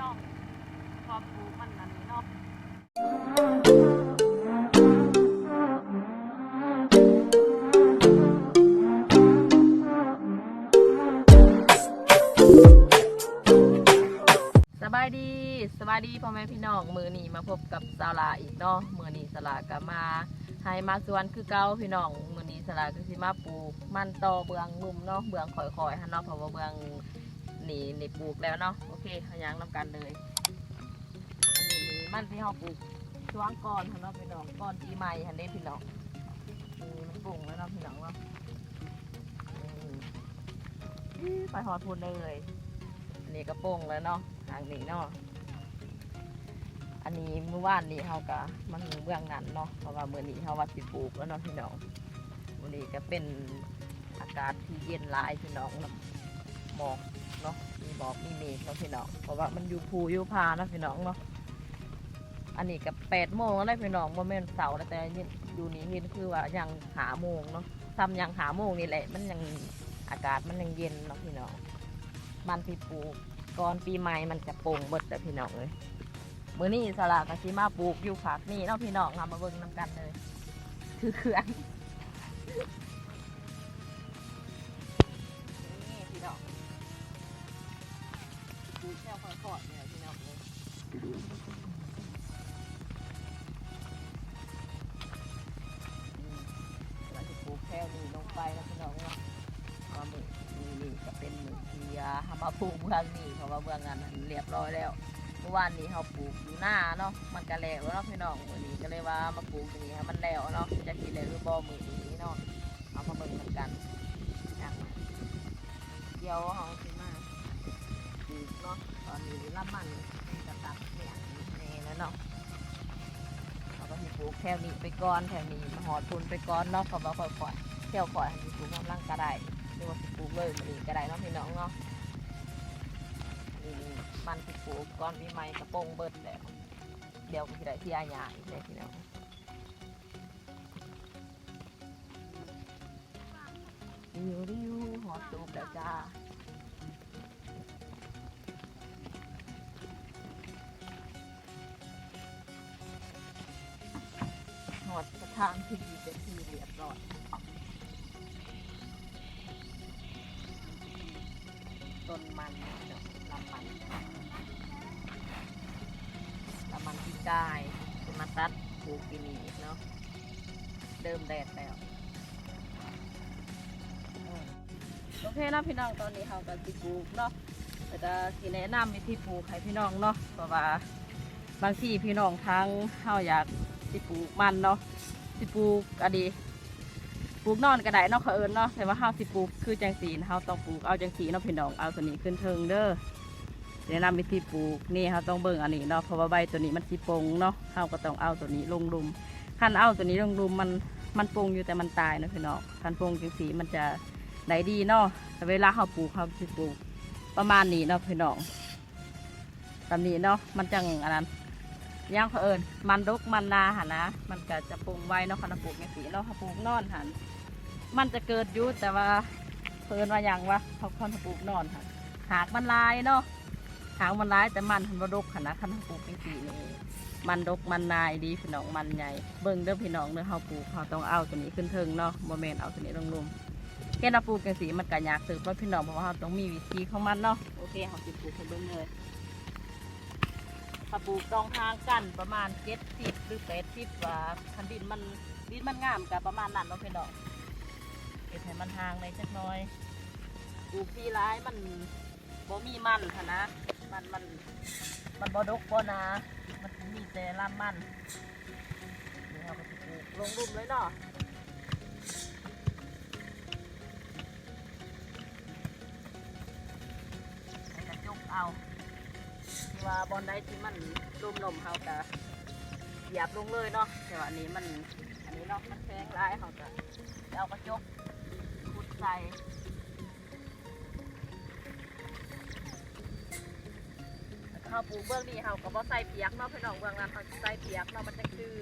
น้องพอปลูกมันนั่นนี่เนาะสบายดีสบายดีพ่อแม่พี่น้องมือนีมาพบกับสาลาอีกเนาะมือนีสาลาก็มาให้มาสวนคือเก่าพี่น้องมือนีสาลาก็สิมาปลูกมันต่อเบืองลุ่มเนาะเบืองข่อยๆฮะเนาะเพราะว่าเบือง นี่นี่ปลูกแล้วเนาะโอเคขยังนำกันเลยอันนี้นี่มันที่เราปลูกช่วงก่อนฮะเนาะพี่น้องก่อนปีใหม่ฮันเด้พี่น้องนี่มันปลูกแล้วเนาะพี่น้องเนาะไปหอดพูนเลยอันนี้ก็โป่งแล้วเนาะทางนี้เนาะอันนี้เมื่อวานนี้เขาก็มันเบื้องนั้นเนาะเพราะว่าเมื่อนี้เขาว่าสิปลูกแล้วเนาะพี่น้องวันนี้ก็เป็นอากาศที่เย็นหลายพี่น้องเนาะหมอก เนาะมีหมอกมีเมฆเนาะพี่น้องเพราะว่ามันอยู่ภูอยู่พานะพี่น้องเนาะอันนี้กับแปดโมงแล้วได้พี่น้องโมเมนเสาร์แล้วแต่อยู่นี่เห็นคือว่ายังหาโมงเนาะทำยังหาโมงนี่แหละ มันยังอากาศมันยังเย็นเนาะพี่น้องมันพี่ปลูกก่อนปีใหม่มันจะโป่งเบิดแต่พี่น้องเลยมือนี้สลากกสิมาปลูกอยู่ผักนี่เนาะพี่น้องมาเบิ่งนํกันเลย คือเครื่องนี่ เราจะปลูกแค่นี้ลงไปแล้วพี่น้องเนาะก็มือนี่นี่ก็เป็นมือที่อ่าทำมาปลูกเมืองนี่เพราะว่าเมืองนั้นเรียบร้อยแล้วเมื่อวานนี้เขาปลูกอยู่หน้าเนาะมันก็แล้วเนาะพี่น้องมือนี้ก็เลยว่ามาปลูกตรงนี้ให้มันแล้วเนาะจะกินแล้วหรือบ่มือนี้เนาะเอามาเบิ่งเหมือนกันอย่างเดี๋ยวเขาสิมาปลูกเนาะตอนนี้ลำมัน เนาะเราก็สิปลูกแถวนี้ไปก่อนแถวนี้มาหอดทุนไปก่อนเนาะเขาบอกค่อยๆแถวค่อยให้สิปลูกกำลังก็ได้หรือว่าสิปลูกเลยมันอีกก็ได้เนาะพี่น้องเนาะนี่มันสิปลูกก่อนปีใหม่กระโปรงเบิดแล้วเดี๋ยวก็สิได้ที่อาญาอีกเลยพี่น้องริวริวหอดตูบแล้วจ้า ทางที่ดีเป็นที่เรียบร้อยต้นมันเนาะลำมันลำมันที่กายจะมาตัดปลูกปีนี้เนาะเดิมแดดแล้วอืมโอเคนะพี่น้องตอนนี้เราก็สิปลูกเนาะแต่จะสิแนะนำวิธีปลูกให้พี่น้องเนาะเพราะว่าบางทีพี่น้องทางเฮาอยากสิปลูกมันเนาะ สิปลูกอะดีปลูกนอนก็ได้เนาะเขาเอิญเนาะแต่ว่าเฮาสิปลูกคือจังสีเฮาต้องปลูกเอาจังสีเนาะพี่น้องเอาตัวนี้ขึ้นเทิงเด้อแนะนำวิธีปลูกนี่เฮาต้องเบิ่งอันนี้เนาะเพราะว่าใบตัวนี้มันสิปงเนาะเฮาก็ต้องเอาตัวนี้ลงลุมคันเอาตัวนี้ลงลุมมันมันปงอยู่แต่มันตายเนาะพี่น้องคันปงจังสีมันจะได้ดีเนาะแต่เวลาเฮาปลูกเฮาสิปลูกประมาณนี้เนาะพี่น้องตามนี้เนาะมันจังอันนั้น ย่างเผอิญมันรกมันนาหันนะ มันก็จะปรุงไว้เนาะคันปลูกในสีเราะปลูกนอนหันมันจะเกิดยุแต่ว่าเพิ่นว่าอย่างว่าเขาคอนปลูกนอนหันหากมันลายเนาะหากมันลายแต่มันทันบรกหันนะคันปลูกในสีนี่มันรกมันนายดีพี่น้องมันใหญ่เบิ่งเด้อพี่น้องเด้อเฮาปลูกเฮาต้องเอาตัวนี้ขึ้นเทิงเนาะโมเมนเอาตัวนี้ลงลุมแค่เราปลูกในสีมันก็ยากสืบว่าพี่น้องเพราะว่าเราต้องมีวิธีของมันเนาะโอเคเฮาสิปลูกให้เบิ่งเลย ถ้าปลูกตรงทางกันประมาณเจ็ดสิบหรือแปดสิบว่าคันดินมันดินมันงามกับประมาณนั้นเนาะพี่น้องเก็บให้มันห่างเลยจักน้อยปลูกที่ร้ายมันบ่มีมันค่ะนะ มันมันมันบ่ดกบ่นามันมีแต่ลำมันนี่เราก็ปลูกลงรุ่มเลยเนาะให้กระจกเอา ที่ว่าบอลได้ที่มันรุ่มลมเขาจะหยาบลงเลยเนาะแต่ว่าอันนี้มันอันนี้เนาะมันแข็งร้ายเขาจะเอากระจกขุดใส่แล้วก็เขาปลูกเบื้องนี้เขาก็บ่ใส่เปียกเนาะพี่น้องเบื้องนั้นเขาใส่เปียกเนาะมันจะคือ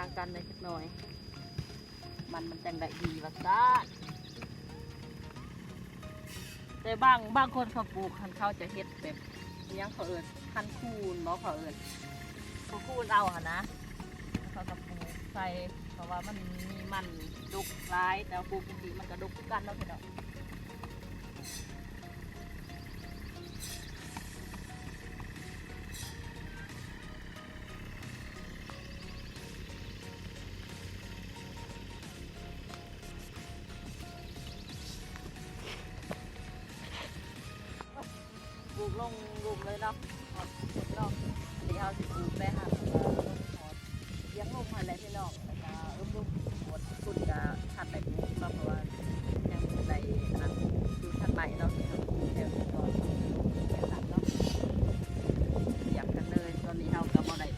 างกันเลยสักหน่อย มันมันจังได้ดีว่าซ่าแต่บางบางคนเขาปลูกคันเขาจะเฮ็ดแบบยังเขาเอิญคันคูนบ่เขาเอิญเขาคูนเอาหะนะเขาก็ปลูกใส่เพราะว่ามันมีมันดุกร้ายแต่ปลูกจริงๆมันก็ดุกคือกันเนาะ เลยเนาะหอดเนาะนี่เอาสิปลูกได้ค่ะแล้วก็ลงหอดเลี้ยงลงมาแล้วพี่น้องแล้วก็อุ้มลูกหดคุณก็ทัดไปปลูกเนาะเพราะว่ายังในอันดูทันใหม่เนาะที่เราปลูกเดี๋ยวก่อนเดี๋ยวหลังเนาะอยากกันเลยตอนนี้เราก็บ่ได้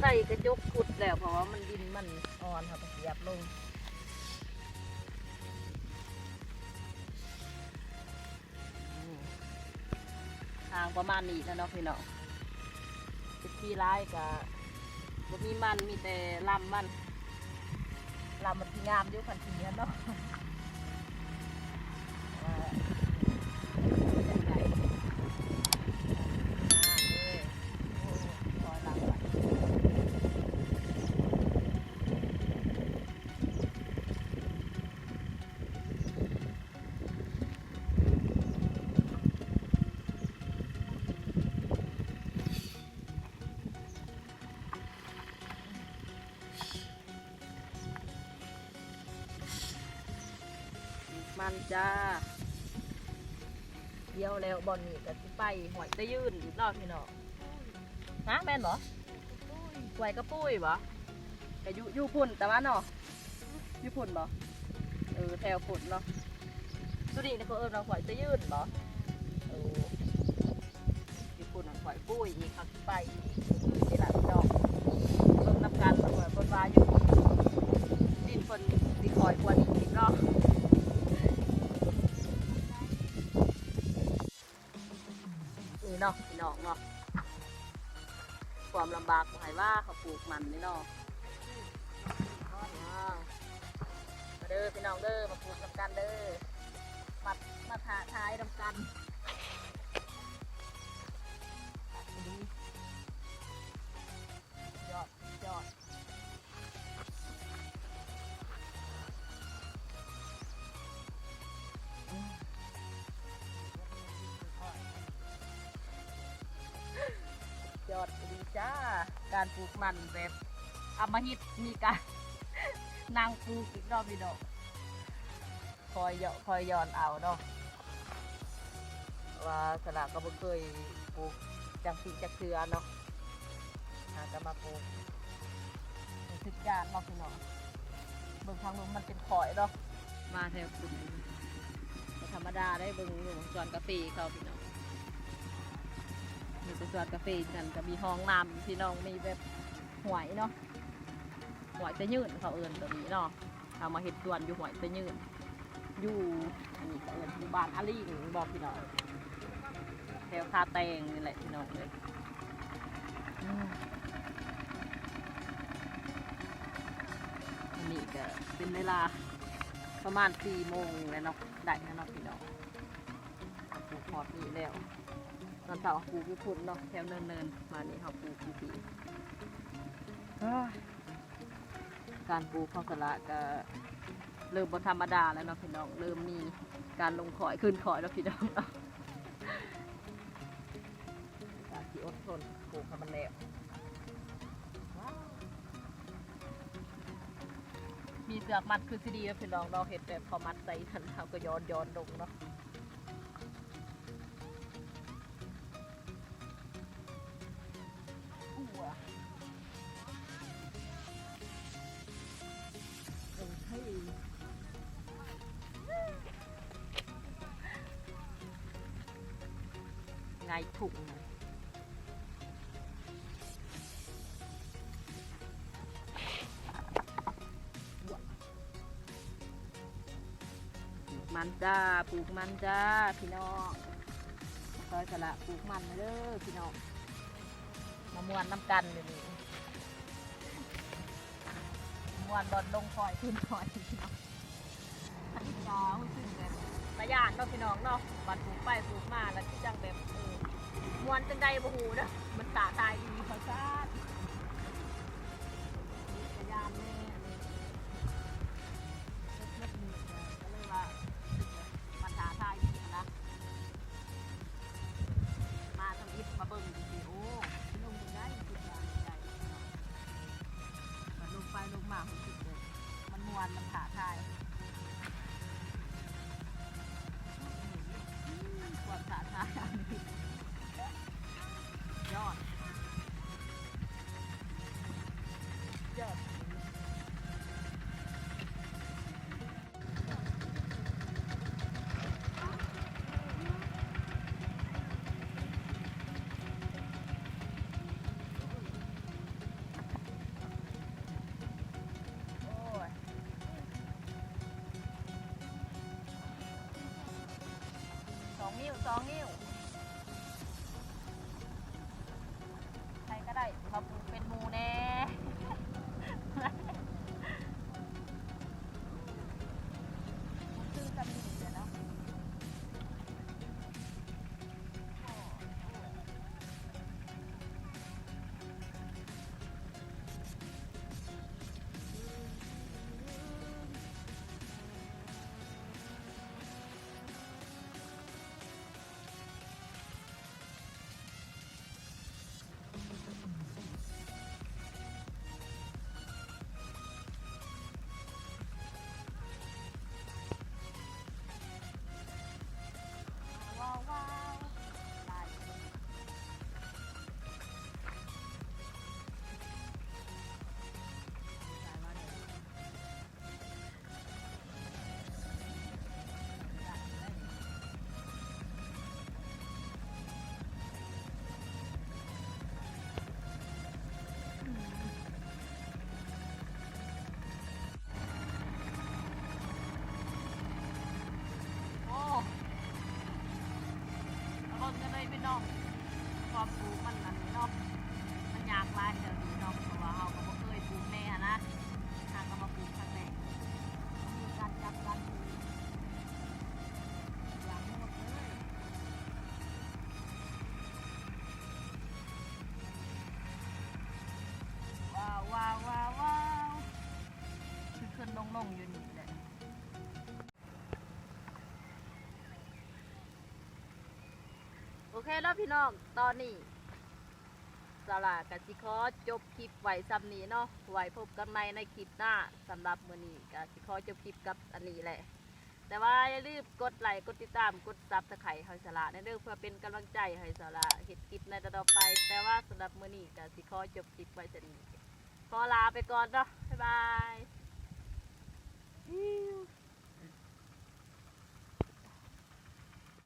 ใส่กระจกขุดแล้วเพราะว่ามันดินมันอ่อนค่ะไปเสียบลง ประมาณนี้แล้วเนาะพี่น้องเป็นที่ร้ายกับมีมันมีแต่ลำมันลำมันที่งามอยู่พันทีเนาะ จ้า เดียวแล้วบอลนี่ก็สิไปหอยจะยื่นอีกรอบพี่น้องฮะแม่นเหรอไหวกระปุ้ยบ่แต่อยู่อยู่พุ่นแต่ว่าเนาะอยู่พุ่นบ่เออแถวพุ่นเนาะสุดีนี่เขาเอิ้นเราหอยจะยื่นบ่เอออยู่พุ่นน่ะหอยปุ้ยอีกครับสิไปอีกนี่ล่ะพี่น้องเบิ่งนำกันว่าเพิ่นว่าอยู่ดินเพิ่นสิคอยกว่านี้อีกเนาะ นี่เนาะพี่น้องเนาะความลำบากหมายว่าเขาปลูกมันนี่เนาะอ้าวมาเด้อพี่น้องเด้อมาปลูกลำกันเด้อมามาทาทายลำกัน การปลูกมันแบบอำมหิตมีการ นางปลูกอีกรอบดีดอกคอยเยาะคอยย้อนเอาเนาะว่าสลากก็บ่เคยปลูกจังสีจักเทือเนาะหาจะมาปลูกถึกยานเนาะพี่น้องเบิ่งทางนู้นมันเป็นขอยเนาะมาแถวคุณธรรมดาได้เบิ่งอยู่สวนกาแฟเขาพี่น้อง มีแต่สวนกาแฟกันก็มีห้องน้ำพี่น้องมีแบบหวยเนาะหวยจะยืนเขาเอิญตัวนี้เนาะเอามาเห็ดสวนอยู่หวยจะยืนอยู่อันนี้เอิญอยู่บ้านอาลีบอกพี่น้องแถวคาแตงนี่แหละพี่น้องเลยอันนี้ก็เป็นเวลาประมาณสี่โมงแล้วเนาะได้แล้วเนาะพี่น้องกูพอดนี่แล้ว ตอนเสาร์ปลูกอยู่พุ่นเนาะแถวเนินๆมานี่เขาปลูกอยู่ที่เอ้ยการปลูกข้าวสละก็เริ่มบธรรมดาแล้วเนาะพี่น้องเริ่มมีการลงขอยขึ้นขอยแล้วพี่น้องเนาะการที่อดทนปลูกให้มันแล้วว้าวมีเสือกมัดคือสิดีแล้วพี่น้องเราะเห็ดแบบพอมัดใส่ทันเขาก็ย้อนย้อนลงเนาะ ไงถุงนะมันจ้า ปลูกมันจ้า พี่น้องซอยสละปลูกมันเด้อพี่น้อง มามวนน้ำกันเลยนี่วนบอลลงคอยขึ้นคอยพี่น้องอันนี้าขึ้นแบบ ระยานเนาะพี่น้องเนาะบัดปลูกไปปลูกมาแล้วที่จังแบบเออมวนจังใดบ่ฮู้เด้อมันตาตายดีพอซาด องนิ้ เคแล้วพี่น้อง ตอนนี้สลากกสิคอจบคลิปไว้ซ้ำนี้เนาะไว้พบกันใหม่ในคลิปหน้าสำหรับมื้อนี้กสิคอจบคลิปกับอันนี้แหละ แต่ว่าอย่าลืมกดไลค์กดติดตามกดซับตะไคร้ให้สลาในเรื่องเพื่อเป็นกำลังใจให้สลาเฮ็ดคลิปในต่อไป แต่ว่าสำหรับมื้อนี้กสิคอจบคลิปไว้ซ้ำนี้ขอลาไปก่อนเนาะบ๊ายบาย